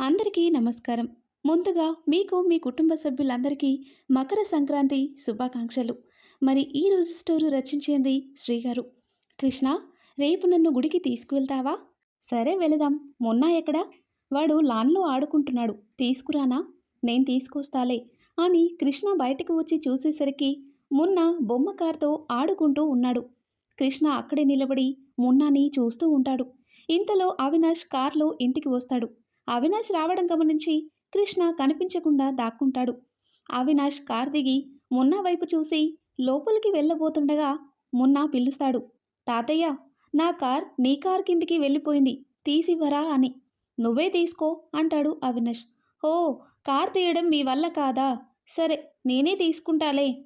అందరికీ నమస్కారం. ముందుగా మీకు మీ కుటుంబ సభ్యులందరికీ మకర సంక్రాంతి శుభాకాంక్షలు. మరి ఈ రోజు స్టోరీ రచించింది శ్రీగారు. కృష్ణ రేపు నన్ను గుడికి తీసుకువెళ్తావా? సరే వెళదాం. మొన్న ఎక్కడా? వాడు లాన్లో ఆడుకుంటున్నాడు. తీసుకురానా? నేను తీసుకొస్తాలే అని కృష్ణ బయటకు వచ్చి చూసేసరికి మున్న బొమ్మ కార్తో ఆడుకుంటూ ఉన్నాడు. కృష్ణ అక్కడే నిలబడి మున్నాని చూస్తూ ఉంటాడు. ఇంతలో అవినాష్ కార్లో ఇంటికి వస్తాడు. అవినాష్ రావడం గమనించి కృష్ణ కనిపించకుండా దాక్కుంటాడు. అవినాష్ కార్ దిగి మున్నా వైపు చూసి లోపలికి వెళ్ళబోతుండగా మున్నా పిలుస్తాడు. తాతయ్య నా కార్ నీ కార్ కిందికి వెళ్ళిపోయింది. తీసివ్వరా అని. నువ్వే తీసుకో అంటాడు అవినాష్. ఓ కార్ తీయడం మీ వల్ల కాదా? సరే నేనే తీసుకుంటాలే.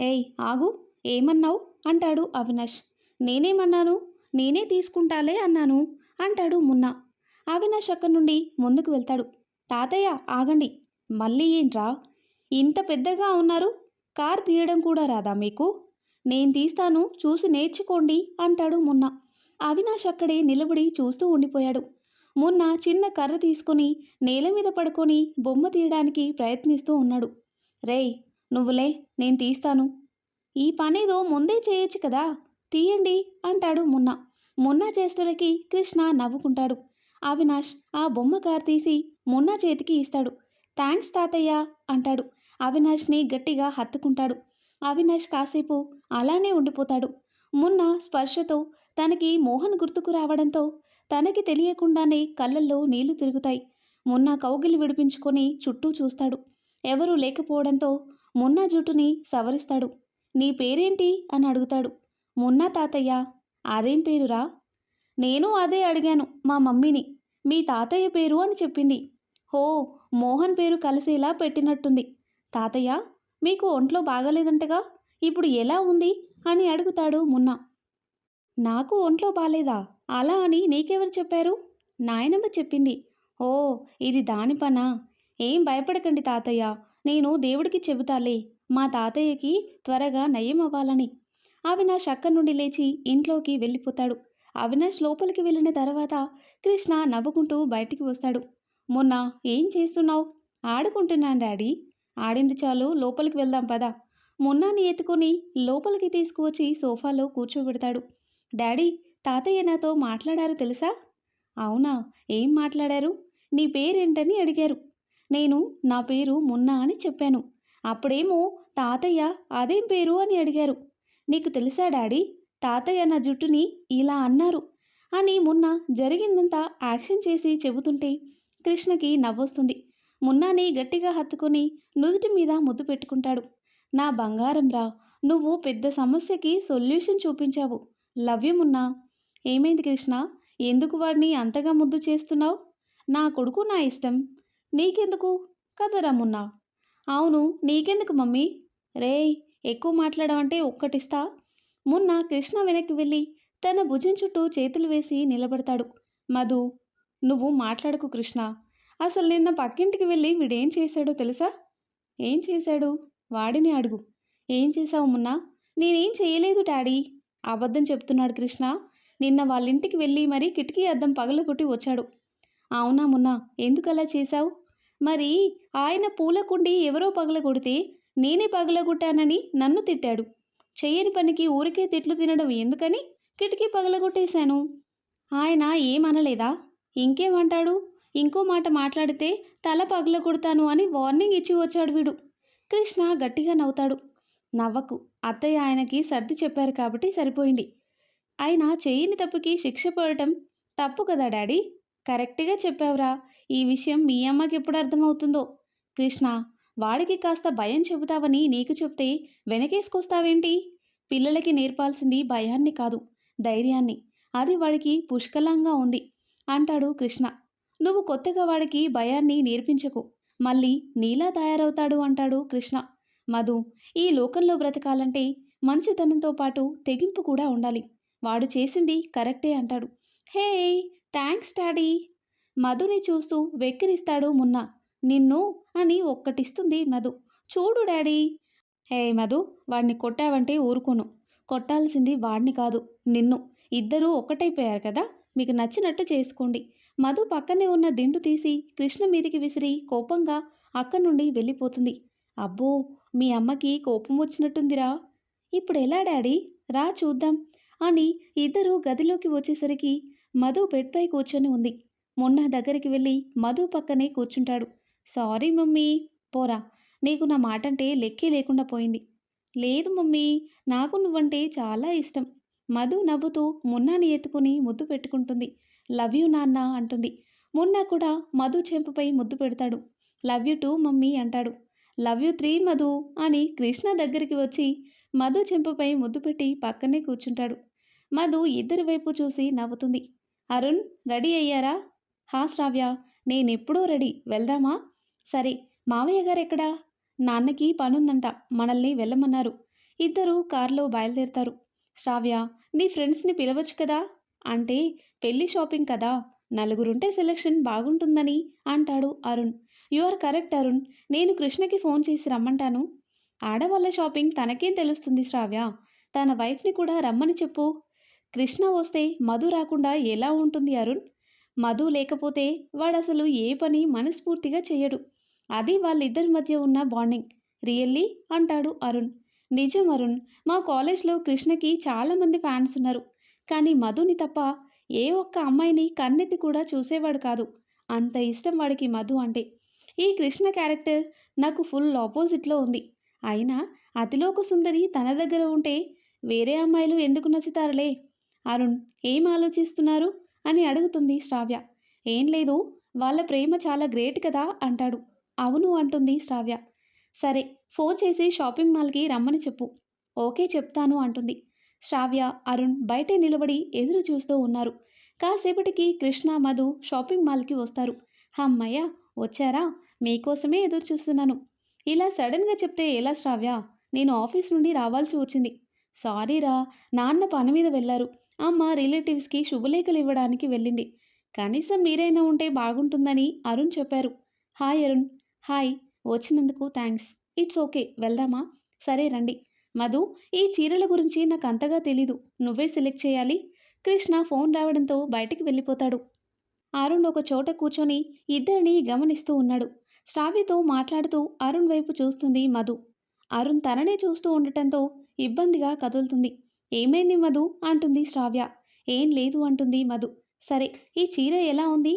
ఏయ్ ఆగు ఏమన్నావు? అంటాడు అవినాష్. నేనేమన్నాను? నేనే తీసుకుంటాలే అన్నాను అంటాడు మున్నా. అవినాష్ అక్కడి నుండి ముందుకు వెళ్తాడు. తాతయ్య ఆగండి. మళ్ళీ ఏంట్రా ఇంత పెద్దగా ఉన్నారు. కార్ తీయడం కూడా రాదా మీకు? నేను తీస్తాను చూసి నేర్చుకోండి అంటాడు మున్నా. అవినాష్ అక్కడే నిలబడి చూస్తూ ఉండిపోయాడు. మున్న చిన్న కర్ర తీసుకొని నేల మీద పడుకొని బొమ్మ తీయడానికి ప్రయత్నిస్తూ ఉన్నాడు. రేయ్ నువ్వులే నేను తీస్తాను. ఈ పనేదో ముందే చేయొచ్చు కదా? తీయండి అంటాడు మున్న. మున్న చేష్టలకి కృష్ణ నవ్వుకుంటాడు. అవినాష్ ఆ బొమ్మ కారు తీసి మున్నా చేతికి ఇస్తాడు. థ్యాంక్స్ తాతయ్య అంటాడు. అవినాష్ని గట్టిగా హత్తుకుంటాడు. అవినాష్ కాసేపు అలానే ఉండిపోతాడు. మున్న స్పర్శతో తనకి మోహన్ గుర్తుకు రావడంతో తనకి తెలియకుండానే కళ్ళల్లో నీళ్ళు తిరుగుతాయి. మున్న కౌగిలి విడిపించుకొని చుట్టూ చూస్తాడు. ఎవరూ లేకపోవడంతో మున్న జుట్టుని సవరిస్తాడు. నీ పేరేంటి? అని అడుగుతాడు. మున్నా తాతయ్య అదేం పేరురా? నేను అదే అడిగాను మా మమ్మీని. మీ తాతయ్య పేరు అని చెప్పింది. హో మోహన్ పేరు కలిసేలా పెట్టినట్టుంది. తాతయ్య మీకు ఒంట్లో బాగాలేదంటగా? ఇప్పుడు ఎలా ఉంది? అని అడుగుతాడు మున్న. నాకు ఒంట్లో బాలేదా? అలా అని నీకెవరు చెప్పారు? నాయనమ్మ చెప్పింది. ఓ ఇది దాని పనా? ఏం భయపడకండి తాతయ్య. నేను దేవుడికి చెబుతాలే. మా తాతయ్యకి త్వరగా నయం అవ్వాలని అవి నా అక్కడి నుండి లేచి ఇంట్లోకి వెళ్ళిపోతాడు. అవినాష్ లోపలికి వెళ్ళిన తర్వాత కృష్ణ నవ్వుకుంటూ బయటికి వస్తాడు. మొన్న ఏం చేస్తున్నావు? ఆడుకుంటున్నాను డాడీ. ఆడింది చాలు లోపలికి వెళ్దాం పదా. మున్నాని ఎత్తుకొని లోపలికి తీసుకువచ్చి సోఫాలో కూర్చోబెడతాడు. డాడీ తాతయ్య నాతో మాట్లాడారు తెలుసా? అవునా ఏం మాట్లాడారు? నీ పేరేంటని అడిగారు. నేను నా పేరు మున్నా అని చెప్పాను. అప్పుడేమో తాతయ్య అదేం పేరు అని అడిగారు. నీకు తెలుసా డాడీ? తాతయ్య నా జుట్టుని ఇలా అన్నారు. అని మున్న జరిగిందంతా యాక్షన్ చేసి చెబుతుంటే కృష్ణకి నవ్వొస్తుంది. మున్నాని గట్టిగా హత్తుకొని నుదుటి మీద ముద్దు పెట్టుకుంటాడు. నా బంగారం రా నువ్వు పెద్ద సమస్యకి సొల్యూషన్ చూపించావు. Love you Munna. ఏమైంది కృష్ణ? ఎందుకు వాడిని అంతగా ముద్దు చేస్తున్నావు? నా కొడుకు నా ఇష్టం. నీకెందుకు? కదరా మున్నా. అవును నీకెందుకు మమ్మీ? రేయ్ ఎక్కువ మాట్లాడమంటే ఒక్కటిస్తా. మొన్న కృష్ణ వెనక్కి వెళ్ళి తన భుజం చుట్టూ చేతులు వేసి నిలబడతాడు. మధు నువ్వు మాట్లాడకు కృష్ణ. అసలు నిన్న పక్కింటికి వెళ్ళి వీడేం చేశాడో తెలుసా? ఏం చేశాడు? వాడిని అడుగు. ఏం చేశావు మున్న? నేనేం చేయలేదు డాడీ. అబద్ధం చెప్తున్నాడు కృష్ణ. నిన్న వాళ్ళింటికి వెళ్ళి మరీ కిటికీ అద్దం పగలగొట్టి వచ్చాడు. అవునా మున్న? ఎందుకలా చేశావు? మరి ఆయన పూల కుండి ఎవరో పగలగొడితే నేనే పగలగొట్టానని నన్ను తిట్టాడు. చెయ్యని పనికి ఊరికే తిట్లు తినడం ఎందుకని? కిటికీ పగలగొట్టేశాను. ఆయన ఏమనలేదా? ఇంకేమంటాడు ఇంకో మాట మాట్లాడితే తల పగలగొడతాను అని వార్నింగ్ ఇచ్చి వచ్చాడు వీడు. కృష్ణ గట్టిగా నవ్వుతాడు. నవ్వకు. అత్తయ్య ఆయనకి సర్ది చెప్పారు కాబట్టి సరిపోయింది. ఆయన చేయని తప్పుకి శిక్ష పడటం తప్పు కదా డాడీ? కరెక్ట్గా చెప్పావురా. ఈ విషయం మీ అమ్మకి ఎప్పుడు అర్థమవుతుందో? కృష్ణ వాడికి కాస్త భయం చెబుతావని నీకు చెప్తే వెనకేసుకొస్తావేంటి? పిల్లలకి నేర్పాల్సింది భయాన్ని కాదు ధైర్యాన్ని. అది వాడికి పుష్కలంగా ఉంది అంటాడు కృష్ణ. నువ్వు కొత్తగా వాడికి భయాన్ని నేర్పించకు. మళ్ళీ నీలా తయారవుతాడు అంటాడు కృష్ణ. మధు ఈ లోకంలో బ్రతకాలంటే మంచితనంతో పాటు తెగింపు కూడా ఉండాలి. వాడు చేసింది కరెక్టే అంటాడు. Hey thanks daddy. మధుని చూస్తూ వెక్కిరిస్తాడు మున్నా. నిన్ను అని ఒక్కటిస్తుంది మధు. చూడు డాడీ. హే మధు వాడిని కొట్టావంటే ఊరుకోను. కొట్టాల్సింది వాడిని కాదు నిన్ను. ఇద్దరూ ఒక్కటైపోయారు కదా మీకు నచ్చినట్టు చేసుకోండి. మధు పక్కనే ఉన్న దిండు తీసి కృష్ణ మీదికి విసిరి కోపంగా అక్కడి నుండి వెళ్ళిపోతుంది. అబ్బో మీ అమ్మకి కోపం వచ్చినట్టుందిరా. ఇప్పుడు ఎలా డాడీ? రా చూద్దాం అని ఇద్దరు గదిలోకి వచ్చేసరికి మధు బెడ్పై కూర్చొని ఉంది. మొన్న దగ్గరికి వెళ్ళి మధు పక్కనే కూర్చుంటాడు. సారీ మమ్మీ పోరా. నీకు నా మాట అంటే లెక్కే లేకుండా పోయింది. లేదు మమ్మీ నాకు నువ్వంటే చాలా ఇష్టం. మధు నవ్వుతూ మున్నాని ఎత్తుకుని ముద్దు పెట్టుకుంటుంది. లవ్ యూ నాన్న అంటుంది. మున్నా కూడా మధు చెంపపై ముద్దు పెడతాడు. లవ్ యూ టూ మమ్మీ అంటాడు. లవ్ యూ త్రీ మధు అని కృష్ణ దగ్గరికి వచ్చి మధు చెంపపై ముద్దు పెట్టి పక్కనే కూర్చుంటాడు. మధు ఇద్దరి వైపు చూసి నవ్వుతుంది. అరుణ్ రెడీ అయ్యారా? హా శ్రావ్య నేనెప్పుడూ రెడీ. వెళ్దామా? సరే మావయ్య గారు ఎక్కడా నాన్నకి పనుందంట మనల్ని వెళ్ళమన్నారు. ఇద్దరు కారులో బయలుదేరుతారు. శ్రావ్య నీ ఫ్రెండ్స్ని పిలవచ్చు కదా? అంటే పెళ్ళి షాపింగ్ కదా? నలుగురుంటే సెలెక్షన్ బాగుంటుందని అంటాడు Arun. You are correct Arun నేను కృష్ణకి ఫోన్ చేసి రమ్మంటాను. ఆడవాళ్ళ షాపింగ్ తనకేం తెలుస్తుంది శ్రావ్య. తన వైఫ్ని కూడా రమ్మని చెప్పు. కృష్ణ వస్తే మధు రాకుండా ఎలా ఉంటుంది అరుణ్? మధు లేకపోతే వాడు అసలు ఏ పని మనస్ఫూర్తిగా చేయడు అది వాళ్ళిద్దరి మధ్య ఉన్న బాండింగ్. రియల్లీ? అంటాడు అరుణ్. నిజం అరుణ్ మా కాలేజ్లో కృష్ణకి చాలామంది ఫ్యాన్స్ ఉన్నారు. కానీ మధుని తప్ప ఏ ఒక్క అమ్మాయిని కన్నెత్తి కూడా చూసేవాడు కాదు. అంత ఇష్టం వాడికి మధు అంటే. ఈ కృష్ణ క్యారెక్టర్ నాకు ఫుల్ ఆపోజిట్లో ఉంది. అయినా అతిలోక సుందరి తన దగ్గర ఉంటే వేరే అమ్మాయిలు ఎందుకు నచ్చుతారులే? అరుణ్ ఏం ఆలోచిస్తున్నారు? అని అడుగుతుంది శ్రావ్య. ఏం లేదు వాళ్ళ ప్రేమ చాలా గ్రేట్ కదా అంటాడు. అవును అంటుంది శ్రావ్య. సరే ఫోన్ చేసి షాపింగ్ మాల్కి రమ్మని చెప్పు. ఓకే చెప్తాను అంటుంది. శ్రావ్య అరుణ్ బయటే నిలబడి ఎదురు చూస్తూ ఉన్నారు. కాసేపటికి కృష్ణ మధు షాపింగ్ మాల్కి వస్తారు. అమ్మయ్య వచ్చారా? మీకోసమే ఎదురు చూస్తున్నాను. ఇలా సడన్గా చెప్తే ఎలా శ్రావ్య? నేను ఆఫీస్ నుండి రావాల్సి వచ్చింది. సారీరా నాన్న పని మీద వెళ్ళారు అమ్మ రిలేటివ్స్కి శుభలేఖలు ఇవ్వడానికి వెళ్ళింది. కనీసం మీరైనా ఉంటే బాగుంటుందని అరుణ్ చెప్పారు. హాయ్ అరుణ్ హాయ్ వచ్చినందుకు థ్యాంక్స్ ఇట్స్ ఓకే వెళ్దామా? సరే రండి. మధు ఈ చీరల గురించి నాకు అంతగా తెలీదు. నువ్వే సెలెక్ట్ చేయాలి. కృష్ణ ఫోన్ రావడంతో బయటికి వెళ్ళిపోతాడు. అరుణ్ ఒక చోట కూర్చొని ఇద్దరిని గమనిస్తూ ఉన్నాడు. శ్రావ్యతో మాట్లాడుతూ అరుణ్ వైపు చూస్తుంది మధు. అరుణ్ తననే చూస్తూ ఉండటంతో ఇబ్బందిగా కదులుతుంది. ఏమైంది మధు? అంటుంది శ్రావ్య. ఏం లేదు అంటుంది మధు. సరే ఈ చీర ఎలా ఉంది?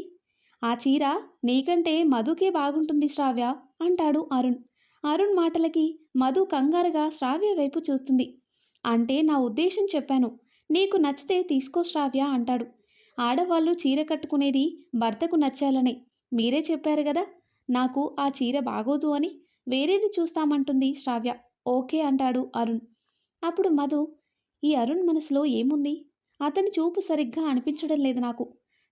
ఆ చీర నీకంటే మధుకే బాగుంటుంది శ్రావ్య అంటాడు అరుణ్. అరుణ్ మాటలకి మధు కంగారుగా శ్రావ్య వైపు చూస్తుంది. అంటే నా ఉద్దేశం చెప్పాను. నీకు నచ్చితే తీసుకో శ్రావ్య అంటాడు. ఆడవాళ్ళు చీర కట్టుకునేది భర్తకు నచ్చాలని మీరే చెప్పారు కదా నాకు ఆ చీర బాగోదు అని వేరేది చూస్తామంటుంది శ్రావ్య. ఓకే అంటాడు అరుణ్. అప్పుడు మధు ఈ అరుణ్ మనసులో ఏముంది? అతని చూపు సరిగ్గా అనిపించడం లేదు నాకు.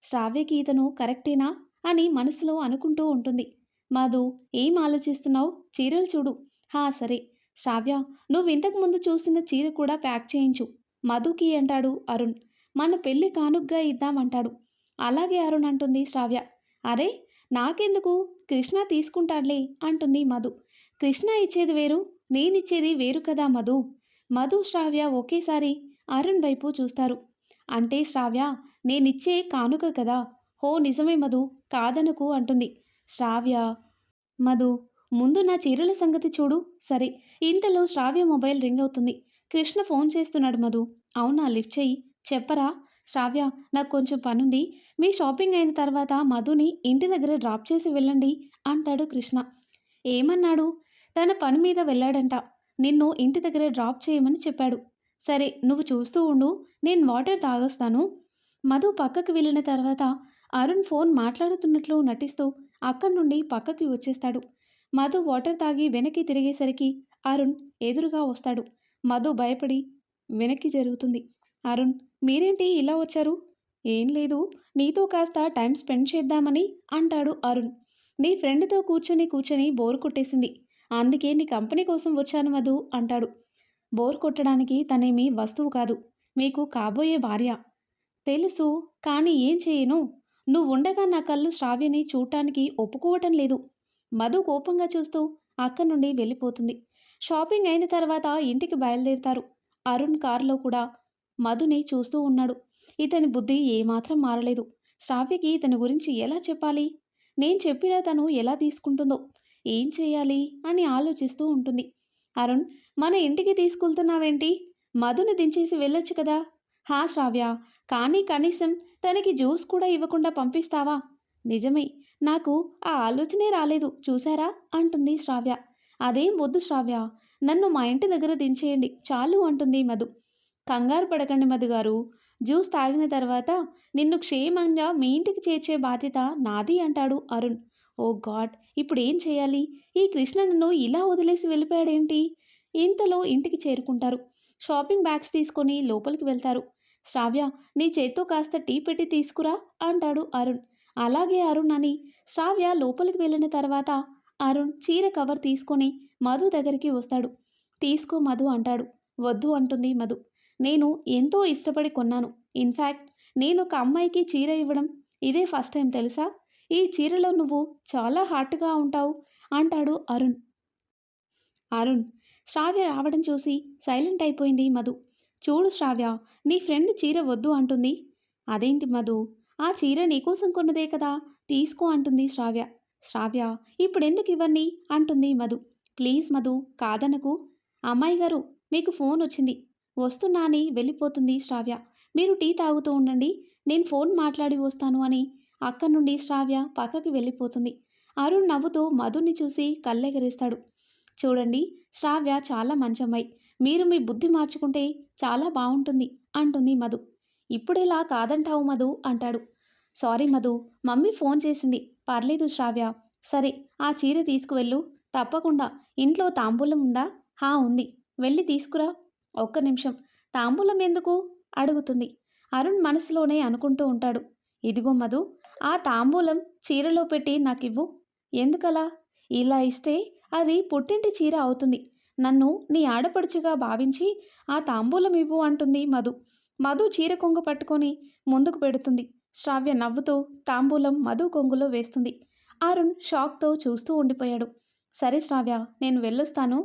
శ్రావ్య గీతను కరెక్టేనా అని మనసులో అనుకుంటూ ఉంటుంది. మధు ఏం ఆలోచిస్తున్నావు? చీరలు చూడు. హా సరే. శ్రావ్య నువ్వు ఇంతకు ముందు చూసిన చీర కూడా ప్యాక్ చేయించు. మధుకి అంటాడు అరుణ్. మన పెళ్ళి కానుగ్గా ఇద్దామంటాడు. అలాగే అరుణ్ అంటుంది శ్రావ్య. అరే నాకెందుకు? కృష్ణ తీసుకుంటాడులే అంటుంది మధు. కృష్ణ ఇచ్చేది వేరు నేనిచ్చేది వేరు కదా మధు. మధు శ్రావ్య ఒకేసారి అరుణ్ వైపు చూస్తారు. అంటే శ్రావ్య నేనిచ్చే కానుక కదా? హో నిజమే మధు కాదనకు అంటుంది. శ్రావ్య మధు ముందు నా చీరల సంగతి చూడు. సరే ఇంతలో శ్రావ్య మొబైల్ రింగ్ అవుతుంది. కృష్ణ ఫోన్ చేస్తున్నాడు మధు. అవునా లిఫ్ట్ చెయ్యి. చెప్పరా? శ్రావ్య నాకు కొంచెం పనుంది. మీ షాపింగ్ అయిన తర్వాత మధుని ఇంటి దగ్గర డ్రాప్ చేసి వెళ్ళండి అంటాడు కృష్ణ. ఏమన్నాడు? తన పని మీద వెళ్ళాడంట. నిన్ను ఇంటి దగ్గర డ్రాప్ చేయమని చెప్పాడు. సరే నువ్వు చూస్తూ ఉండు. నేను వాటర్ తాగొస్తాను. మధు పక్కకు వెళ్ళిన తర్వాత అరుణ్ ఫోన్ మాట్లాడుతున్నట్లు నటిస్తూ అక్కడి నుండి పక్కకి వచ్చేస్తాడు. మధు వాటర్ తాగి వెనక్కి తిరిగేసరికి అరుణ్ ఎదురుగా వస్తాడు. మధు భయపడి వెనక్కి జరుగుతుంది. అరుణ్ మీరేంటి ఇలా వచ్చారు? ఏం లేదు నీతో కాస్త టైం స్పెండ్ చేద్దామని అంటాడు అరుణ్. నీ ఫ్రెండ్తో కూర్చొని కూర్చొని బోర్ కొట్టేసింది. అందుకే నీ కంపెనీ కోసం వచ్చాను మధు అంటాడు. బోర్ కొట్టడానికి తనేమి వస్తువు కాదు. మీకు కాబోయే భార్య. తెలుసు కానీ ఏం చేయను? నువ్వు ఉండగా నా కళ్ళు శ్రావ్యని చూడటానికి ఒప్పుకోవటం లేదు. మధు కోపంగా చూస్తూ అక్కడి నుండి వెళ్ళిపోతుంది. షాపింగ్ అయిన తర్వాత ఇంటికి బయలుదేరుతారు. అరుణ్ కారులో కూడా మధుని చూస్తూ ఉన్నాడు. ఇతని బుద్ధి ఏమాత్రం మారలేదు. శ్రావ్యకి ఇతని గురించి ఎలా చెప్పాలి? నేను చెప్పినా తను ఎలా తీసుకుంటుందో ఏం చేయాలి అని ఆలోచిస్తూ ఉంటుంది. అరుణ్ మన ఇంటికి తీసుకెళ్తున్నావేంటి? మధుని దించేసి వెళ్ళొచ్చు కదా? హా శ్రావ్య కానీ కనీసం తనకి జ్యూస్ కూడా ఇవ్వకుండా పంపిస్తావా? నిజమే నాకు ఆ ఆలోచనే రాలేదు. చూసారా అంటుంది శ్రావ్య. అదేం వద్దు శ్రావ్య నన్ను మా ఇంటి దగ్గర దించేయండి. చాలు అంటుంది మధు. కంగారు పడకండి మధు గారు. జ్యూస్ తాగిన తర్వాత నిన్ను క్షేమంగా మీ ఇంటికి చేర్చే బాధ్యత నాది అంటాడు అరుణ్. ఓ గాడ్ ఇప్పుడు ఏం చేయాలి? ఈ కృష్ణ నన్ను ఇలా వదిలేసి వెళ్ళిపోయాడేంటి? ఇంతలో ఇంటికి చేరుకుంటారు. షాపింగ్ బ్యాగ్స్ తీసుకొని లోపలికి వెళ్తారు. శ్రావ్య నీ చేత్తో కాస్త టీ పెట్టి తీసుకురా అంటాడు అరుణ్. అలాగే అరుణ్ అని. శ్రావ్య లోపలికి వెళ్ళిన తర్వాత అరుణ్ చీర కవర్ తీసుకొని మధు దగ్గరికి వస్తాడు. తీసుకో మధు అంటాడు. వద్దు అంటుంది మధు. నేను ఎంతో ఇష్టపడి కొన్నాను. ఇన్ఫ్యాక్ట్ నేను ఒక అమ్మాయికి చీర ఇవ్వడం ఇదే ఫస్ట్ టైం తెలుసా? ఈ చీరలో నువ్వు చాలా హాట్గా ఉంటావు అంటాడు అరుణ్. అరుణ్ శ్రావ్య రావడం చూసి సైలెంట్ అయిపోయింది మధు. చూడు శ్రావ్య నీ ఫ్రెండ్ చీర వద్దు అంటుంది. అదేంటి మధు? ఆ చీర నీకోసం కొన్నదే కదా? తీసుకో అంటుంది శ్రావ్య. శ్రావ్య ఇప్పుడెందుకు ఇవన్నీ అంటుంది మధు. ప్లీజ్ మధు కాదనకు. అమ్మాయి గారు మీకు ఫోన్ వచ్చింది. వస్తున్నా అని వెళ్ళిపోతుంది శ్రావ్య. మీరు టీ తాగుతూ ఉండండి. నేను ఫోన్ మాట్లాడి వస్తాను అని అక్కడి నుండి శ్రావ్య పక్కకి వెళ్ళిపోతుంది. అరుణ్ నవ్వుతూ మధుని చూసి కళ్ళెగరేస్తాడు. చూడండి శ్రావ్య చాలా మంచమ్మాయి. మీరు మీ బుద్ధి మార్చుకుంటే చాలా బాగుంటుంది అంటుంది మధు. ఇప్పుడేలా కాదంటావు మధు అంటాడు. సారీ మధు మమ్మీ ఫోన్ చేసింది. పర్లేదు శ్రావ్య. సరే ఆ చీర తీసుకువెళ్ళు. తప్పకుండా. ఇంట్లో తాంబూలం ఉందా? హా ఉంది. వెళ్ళి తీసుకురా. ఒక్క నిమిషం. తాంబూలం ఎందుకు? అడుగుతుంది. అరుణ్ మనసులోనే అనుకుంటూ ఉంటాడు. ఇదిగో మధు ఆ తాంబూలం చీరలో పెట్టి నాకివ్వు. ఎందుకలా? ఇలా ఇస్తే అది పుట్టింటి చీర అవుతుంది. నన్ను నీ ఆడపడుచుగా భావించి ఆ తాంబూలం ఇవ్వు అంటుంది మధు. మధు చీర కొంగు పట్టుకొని ముందుకు పెడుతుంది. శ్రావ్య నవ్వుతూ తాంబూలం మధు కొంగులో వేస్తుంది. అరుణ్ షాక్తో చూస్తూ ఉండిపోయాడు. సరే శ్రావ్య నేను వెళ్ళొస్తాను.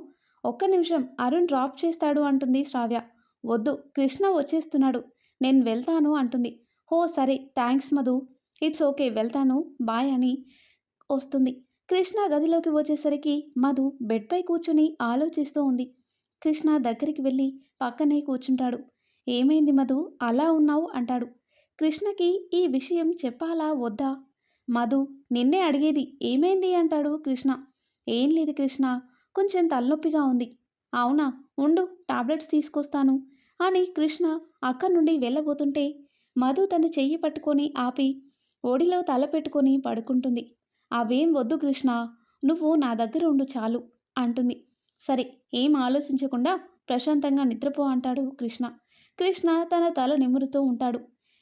ఒక్క నిమిషం అరుణ్ డ్రాప్ చేస్తాడు అంటుంది శ్రావ్య. వద్దు కృష్ణ వచ్చేస్తున్నాడు. నేను వెళ్తాను అంటుంది. హో సరే థ్యాంక్స్ మధు. ఇట్స్ ఓకే వెళ్తాను. బాయ్ అని వస్తుంది. కృష్ణ గదిలోకి వచ్చేసరికి మధు బెడ్పై కూర్చుని ఆలోచిస్తూ ఉంది. కృష్ణ దగ్గరికి వెళ్ళి పక్కనే కూర్చుంటాడు. ఏమైంది మధు? అలా ఉన్నావు అంటాడు. కృష్ణకి ఈ విషయం చెప్పాలా వద్దా? మధు నిన్నే అడిగేది ఏమైంది అంటాడు కృష్ణ. ఏం లేదు కృష్ణ కొంచెం తలనొప్పిగా ఉంది. అవునా? ఉండు టాబ్లెట్స్ తీసుకొస్తాను అని కృష్ణ అక్కడి నుండి వెళ్ళబోతుంటే మధు తన చెయ్యి పట్టుకొని ఆపి ఒడిలో తల పెట్టుకొని పడుకుంటుంది. అవేం వద్దు కృష్ణ నువ్వు నా దగ్గర ఉండు చాలు అంటుంది. సరే ఏం ఆలోచించకుండా ప్రశాంతంగా నిద్రపో అంటాడు కృష్ణ. కృష్ణ తన తల నిమురుతూ ఉంటాడు.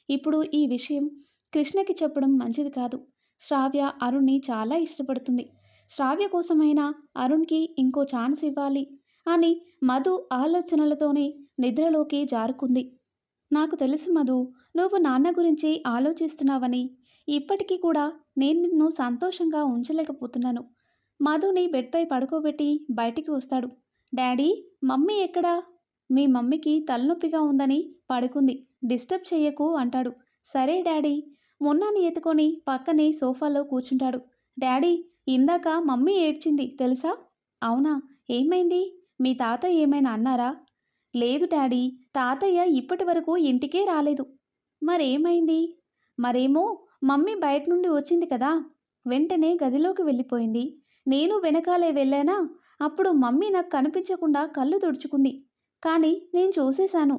ఇప్పుడు ఈ విషయం కృష్ణకి చెప్పడం మంచిది కాదు. శ్రావ్య అరుణ్ని చాలా ఇష్టపడుతుంది. శ్రావ్య కోసమైనా అరుణ్కి ఇంకో ఛాన్స్ ఇవ్వాలి అని మధు ఆలోచనలతోనే నిద్రలోకి జారుకుంది. నాకు తెలుసు మధు నువ్వు నాన్న గురించి ఆలోచిస్తున్నావని ఇప్పటికీ కూడా నేను నిన్ను సంతోషంగా ఉంచలేకపోతున్నాను. మధుని బెడ్పై పడుకోబెట్టి బయటికి వస్తాడు. డాడీ మమ్మీ ఎక్కడా? మీ మమ్మీకి తలనొప్పిగా ఉందని పడుకుంది. డిస్టర్బ్ చెయ్యకు అంటాడు. సరే డాడీ. మొన్నాని ఎత్తుకొని పక్కనే సోఫాలో కూర్చుంటాడు. డాడీ ఇందాక మమ్మీ ఏడ్చింది తెలుసా? అవునా? ఏమైంది? మీ తాత ఏమైనా అన్నారా? లేదు డాడీ. తాతయ్య ఇప్పటి వరకు ఇంటికే రాలేదు. మరేమైంది? మరేమో మమ్మీ బయట నుండి వచ్చింది కదా! వెంటనే గదిలోకి వెళ్ళిపోయింది. నేను వెనకాలే వెళ్ళానా? అప్పుడు మమ్మీ నాకు కనిపించకుండా కళ్ళు తుడుచుకుంది. కానీ నేను చూసేశాను.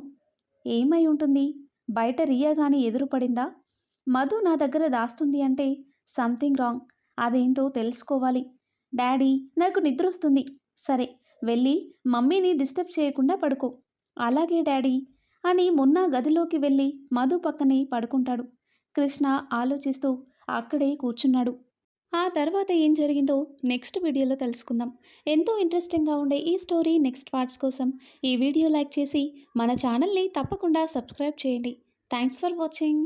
ఏమై ఉంటుంది? బయట రియా కానీ ఎదురుపడిందా మధు నా దగ్గర దాస్తుంది అంటే సంథింగ్ రాంగ్. అదేంటో తెలుసుకోవాలి. డాడీ నాకు నిద్ర వస్తుంది. సరే వెళ్ళి మమ్మీని డిస్టర్బ్ చేయకుండా పడుకో. అలాగే డాడీ! అని మొన్న గదిలోకి వెళ్ళి మధు పక్కనే పడుకుంటాడు. కృష్ణ ఆలోచిస్తూ అక్కడే కూర్చున్నాడు. ఆ తర్వాత ఏం జరిగిందో నెక్స్ట్ వీడియోలో తెలుసుకుందాం. ఎంతో ఇంట్రెస్టింగ్గా ఉండే ఈ స్టోరీ నెక్స్ట్ పార్ట్స్ కోసం ఈ వీడియో లైక్ చేసి మన ఛానల్ని తప్పకుండా సబ్స్క్రైబ్ చేయండి. Thanks for watching.